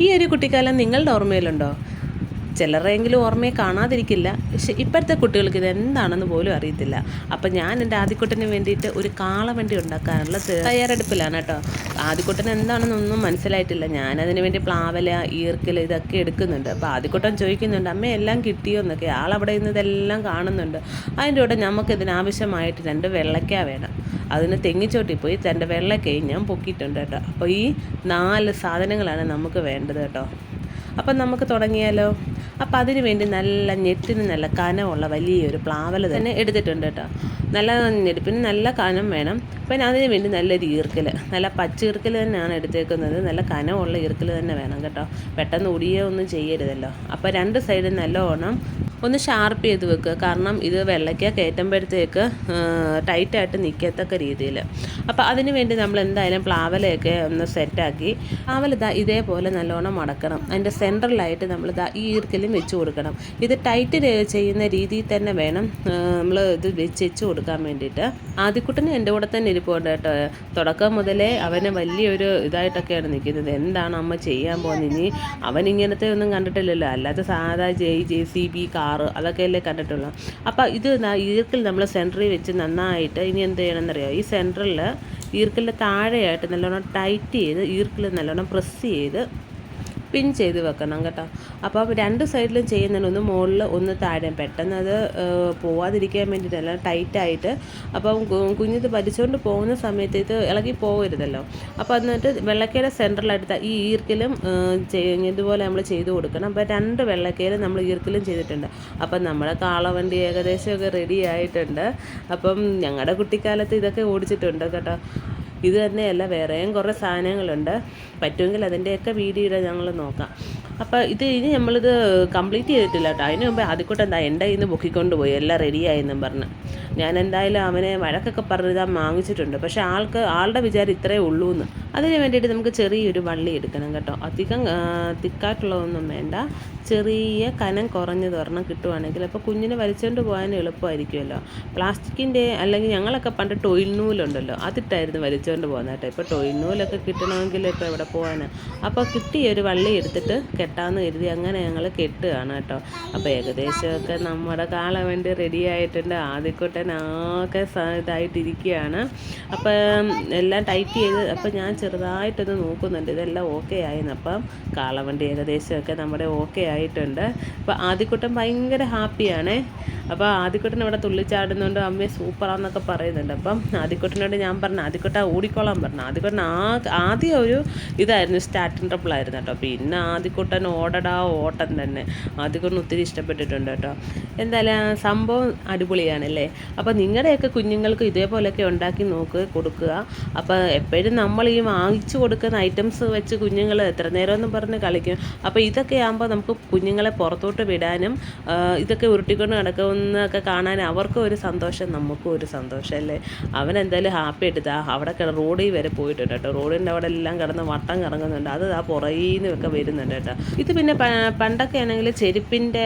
ഈ ഒരു കുട്ടിക്കാലം നിങ്ങളുടെ ഓർമ്മയിലുണ്ടോ? ചിലരെങ്കിലും ഓർമ്മയെ കാണാതിരിക്കില്ല. പക്ഷെ ഇപ്പോഴത്തെ കുട്ടികൾക്ക് ഇത് എന്താണെന്ന് പോലും അറിയത്തില്ല. അപ്പം ഞാൻ എന്റെ ആദ്യക്കുട്ടന് വേണ്ടിയിട്ട് ഒരു കാളവണ്ടി ഉണ്ടാക്കാനുള്ള തയ്യാറെടുപ്പിലാണ് കേട്ടോ. ആദ്യക്കുട്ടൻ എന്താണെന്നൊന്നും മനസ്സിലായിട്ടില്ല. ഞാനതിന് വേണ്ടി പ്ലാവല ഈർക്കൽ ഇതൊക്കെ എടുക്കുന്നുണ്ട്. അപ്പോൾ ആദ്യക്കുട്ടൻ ചോദിക്കുന്നുണ്ട് അമ്മ എല്ലാം കിട്ടിയോ? എന്നൊക്കെ. ആളവിടെ ഇതെല്ലാം കാണുന്നുണ്ട്. അതിന്റെ കൂടെ നമുക്ക് ഇതിനാവശ്യമായിട്ട് രണ്ട് വെള്ളയ്ക്ക വേണം. അതിന് തെങ്ങിച്ചോട്ടിൽ പോയി തന്റെ വെള്ളക്കൈ ഞാൻ പൊക്കിയിട്ടുണ്ട് കേട്ടോ. അപ്പോൾ ഈ നാല് സാധനങ്ങളാണ് നമുക്ക് വേണ്ടത് കേട്ടോ. അപ്പം നമുക്ക് തുടങ്ങിയാലോ? അപ്പം അതിന് വേണ്ടി നല്ല ഞെട്ടിന് നല്ല കനമുള്ള വലിയൊരു പ്ലാവൽ തന്നെ എടുത്തിട്ടുണ്ട് കേട്ടോ. നല്ല ഞെടുപ്പിന് നല്ല കനം വേണം. പിന്നെ അതിന് വേണ്ടി നല്ലൊരു ഈർക്കൽ നല്ല പച്ച ഈർക്കൽ തന്നെയാണ് എടുത്തേക്കുന്നത്. നല്ല കനമുള്ള ഈർക്കൽ തന്നെ വേണം കേട്ടോ. പെട്ടെന്ന് ഒടിയോ ഒന്നും ചെയ്യരുതല്ലോ. അപ്പോൾ രണ്ട് സൈഡും നല്ലോണം ഒന്ന് ഷാർപ്പ് ചെയ്ത് വെക്കുക കാരണം ഇത് വെള്ളയ്ക്ക കയറ്റുമ്പോഴത്തേക്ക് ടൈറ്റായിട്ട് നിൽക്കത്തക്ക രീതിയിൽ അപ്പോൾ അതിന് വേണ്ടി നമ്മൾ എന്തായാലും പ്ലാവലയൊക്കെ ഒന്ന് സെറ്റാക്കി പ്ലാവല ഇതാ ഇതേപോലെ നല്ലോണം മടക്കണം. അതിന്റെ സെൻട്രലായിട്ട് നമ്മൾ ഇതാ ഈ ഈർക്കലും വെച്ച് കൊടുക്കണം. ഇത് ടൈറ്റ് ചെയ്യുന്ന രീതിയിൽ തന്നെ വേണം നമ്മൾ ഇത് വെച്ച് കൊടുക്കാൻ വേണ്ടിയിട്ട്. ആദ്യക്കുട്ടന് എന്റെ കൂടെ തന്നെ ഇരിപ്പുണ്ട് കേട്ടോ. തുടക്കം മുതലേ അവന് വലിയൊരു ഇതായിട്ടൊക്കെയാണ് നിൽക്കുന്നത്. എന്താണ് അമ്മ ചെയ്യാൻ പോകുന്നത്? ഇനി അവൻ ഇങ്ങനത്തെ ഒന്നും കണ്ടിട്ടില്ലല്ലോ. അല്ലാതെ സാധാ J J C B car അതൊക്കെയല്ലേ കണ്ടിട്ടുള്ളൂ. അപ്പോൾ ഇത് ഈർക്കിൽ നമ്മൾ സെന്ററിൽ വെച്ച് നന്നായിട്ട് ഇനി എന്ത് ചെയ്യണമെന്നറിയാം? ഈ സെന്ററിൽ ഈർക്കിലിന്റെ താഴെയായിട്ട് നല്ലോണം ടൈറ്റ് ചെയ്ത് ഈർക്കിൽ നല്ലോണം പ്രസ് ചെയ്ത് പിൻ ചെയ്ത് വെക്കണം കേട്ടോ. അപ്പോൾ രണ്ട് സൈഡിലും ചെയ്യുന്നുണ്ട് ഒന്ന് മുകളിൽ ഒന്ന് താഴെ പെട്ടെന്ന് അത് പോവാതിരിക്കാൻ വേണ്ടിയിട്ടല്ല ടൈറ്റായിട്ട് അപ്പം കുഞ്ഞിത് വലിച്ചുകൊണ്ട് പോകുന്ന സമയത്ത് ഇത് ഇളകി പോകരുതല്ലോ അപ്പോൾ എന്നിട്ട് വെള്ളക്കയുടെ സെൻട്രലായിട്ട് ഈ ഈർക്കിലും ഇതുപോലെ നമ്മൾ ചെയ്ത് കൊടുക്കണം. അപ്പോൾ രണ്ട് വെള്ളക്കയിലും നമ്മൾ ഈർക്കിലും ചെയ്തിട്ടുണ്ട്. അപ്പം നമ്മുടെ കാളവണ്ടി ഏകദേശമൊക്കെ റെഡി ആയിട്ടുണ്ട്. അപ്പം ഞങ്ങളുടെ കുട്ടിക്കാലത്ത് ഇതൊക്കെ ഓടിച്ചിട്ടുണ്ട് കേട്ടോ. ഇത് തന്നെയല്ല വേറെയും കുറേ സാധനങ്ങളുണ്ട്. പറ്റുമെങ്കിൽ അതിന്റെയൊക്കെ വീഡിയോ ഞങ്ങൾ നോക്കാം. അപ്പോൾ ഇത് ഇനി നമ്മളിത് കംപ്ലീറ്റ് ചെയ്തിട്ടില്ല കേട്ടോ അതിന് മുമ്പ് ആദ്യക്കൂട്ടം എന്താ എന്റെ കയ്യിൽ നിന്ന് പൊക്കിക്കൊണ്ട് പോയി എല്ലാം റെഡിയായെന്നും പറഞ്ഞ്. ഞാൻ എന്തായാലും അവനെ വഴക്കൊക്കെ പറഞ്ഞ് ഇതാ വാങ്ങിച്ചിട്ടുണ്ട്. പക്ഷേ ആൾക്ക് ആളുടെ വിചാരം ഇത്രയേ ഉള്ളൂ എന്ന് അതിന് വേണ്ടിയിട്ട് നമുക്ക് ചെറിയൊരു വള്ളി എടുക്കണം കേട്ടോ. അധികം തിക്കായിട്ടുള്ളതൊന്നും വേണ്ട. ചെറിയ കനം കുറഞ്ഞത് ഒരെണ്ണം കിട്ടുവാണെങ്കിൽ അപ്പോൾ കുഞ്ഞിനെ വലിച്ചുകൊണ്ട് പോകാൻ എളുപ്പമായിരിക്കുമല്ലോ. പ്ലാസ്റ്റിക്കിന്റെ അല്ലെങ്കിൽ ഞങ്ങളൊക്കെ പണ്ട് ടോയിൽ നൂലുണ്ടല്ലോ അതിട്ടായിരുന്നു വലിച്ചുകൊണ്ട് പോകുന്നത് ഇപ്പോൾ ടോയിൽ നൂലൊക്കെ കിട്ടണമെങ്കിൽ ഇപ്പോൾ എവിടെ പോകാനാണ് അപ്പോൾ കിട്ടിയ ഒരു വള്ളി എടുത്തിട്ട് കെട്ടാമെന്ന് കരുതി അങ്ങനെ ഞങ്ങൾ കെട്ടുകയാണ് കേട്ടോ. അപ്പോൾ ഏകദേശമൊക്കെ നമ്മുടെ കാള വേണ്ടി റെഡി ആയിട്ടുണ്ട്. ആദ്യക്കോട്ടെ ആകെ സ- ഇതായിട്ടിരിക്കുകയാണ്. അപ്പം എല്ലാം ടൈറ്റ് ചെയ്ത് അപ്പോൾ ഞാൻ ചെറുതായിട്ടൊന്ന് നോക്കുന്നുണ്ട്. ഇതെല്ലാം ഓക്കെ ആയിരുന്നു അപ്പം കാളവണ്ടി ഏകദേശമൊക്കെ നമ്മുടെ ഓക്കെ ആയിട്ടുണ്ട്. അപ്പോൾ ആദ്യക്കുട്ടൻ ഭയങ്കര ഹാപ്പിയാണ് അപ്പോൾ ആദ്യക്കുട്ടൻ ഇവിടെ തുള്ളിച്ചാടുന്നുണ്ട്. അമ്മയെ സൂപ്പറാന്നൊക്കെ പറയുന്നുണ്ട്. അപ്പം ആദ്യക്കുട്ടനോട് ഞാൻ പറഞ്ഞു ആദ്യക്കുട്ട ഓടിക്കോളാൻ പറഞ്ഞു. ആദ്യക്കുട്ടൻ ആ ആദ്യം ഒരു ഇതായിരുന്നു സ്റ്റാർട്ടിങ് ട്രബിൾ ആയിരുന്നു കേട്ടോ. പിന്നെ ആദ്യക്കുട്ടൻ ഓടടാ ഓട്ടം തന്നെ. അതുകൊണ്ട് ഒത്തിരി ഇഷ്ടപ്പെട്ടിട്ടുണ്ട് കേട്ടോ. എന്തായാലും സംഭവം അടിപൊളിയാണല്ലേ? അപ്പോൾ നിങ്ങളുടെയൊക്കെ കുഞ്ഞുങ്ങൾക്ക് ഇതേപോലെയൊക്കെ ഉണ്ടാക്കി നോക്ക് കൊടുക്കുക. അപ്പോൾ എപ്പോഴും നമ്മൾ ഈ വാങ്ങിച്ചു കൊടുക്കുന്ന ഐറ്റംസ് വെച്ച് കുഞ്ഞുങ്ങൾ എത്ര നേരമൊന്നും പറഞ്ഞ് കളിക്കും. അപ്പോൾ ഇതൊക്കെ ആകുമ്പോൾ നമുക്ക് കുഞ്ഞുങ്ങളെ പുറത്തോട്ട് വിടാനും ഇതൊക്കെ ഉരുട്ടിക്കൊണ്ട് നടക്കുന്നതൊക്കെ കാണാൻ അവർക്കും ഒരു സന്തോഷം നമുക്കും ഒരു സന്തോഷം അല്ലേ? അവൻ എന്തായാലും ഹാപ്പി ആയിട്ട് ആ അവിടെ റോഡിൽ വരെ പോയിട്ടുണ്ട് കേട്ടോ. റോഡിന്റെ അവിടെ എല്ലാം കിടന്ന് വട്ടം കറങ്ങുന്നുണ്ട്. അത് ആ പുറയിൽ നിന്നൊക്കെ വരുന്നുണ്ട് കേട്ടോ. ഇത് പിന്നെ പണ്ടൊക്കെ ആണെങ്കിൽ ചെരുപ്പിന്റെ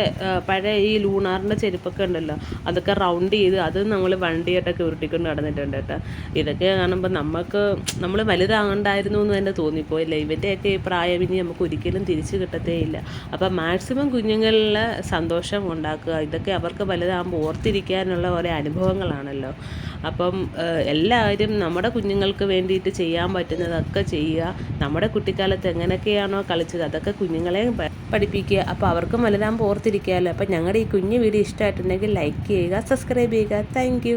പഴയ ഈ ലൂണാറിന്റെ ചെരുപ്പൊക്കെ ഉണ്ടല്ലോ അതൊക്കെ റൗണ്ട് ചെയ്ത് അത് നമ്മൾ വണ്ടിയായിട്ടൊക്കെ ഉരുട്ടിക്കൊണ്ട് നടന്നിട്ടുണ്ട് കേട്ടോ. ഇതൊക്കെ കാണുമ്പോൾ നമുക്ക് നമ്മൾ വലുതാകണ്ടായിരുന്നു എന്ന് തന്നെ തോന്നിപ്പോയില്ല ഇവന്റെയൊക്കെ ഈ പ്രായം ഇനി നമുക്ക് ഒരിക്കലും തിരിച്ചു കിട്ടത്തേയില്ല അപ്പം മാക്സിമം കുഞ്ഞുങ്ങളിൽ സന്തോഷം ഉണ്ടാക്കുക ഇതൊക്കെ അവർക്ക് വലുതാകുമ്പോൾ ഓർത്തിരിക്കാനുള്ള ഓരോ അനുഭവങ്ങളാണല്ലോ. അപ്പം എല്ലാവരും നമ്മുടെ കുഞ്ഞുങ്ങൾക്ക് വേണ്ടിയിട്ട് ചെയ്യാൻ പറ്റുന്നതൊക്കെ ചെയ്യുക. നമ്മുടെ കുട്ടിക്കാലത്ത് എങ്ങനെയൊക്കെയാണോ കളിച്ചത് അതൊക്കെ കുഞ്ഞുങ്ങളെ പഠിപ്പിക്കുക. അപ്പോൾ അവർക്കും വലുതാകുമ്പോൾ ഓർത്തിരിക്കാമല്ലോ അപ്പം ഞങ്ങളുടെ ഈ കുഞ്ഞു വീഡിയോ ഇഷ്ടമായിട്ടുണ്ടെങ്കിൽ ലൈക്ക് ചെയ്യുക സബ്സ്ക്രൈബ് ചെയ്യുക. താങ്ക്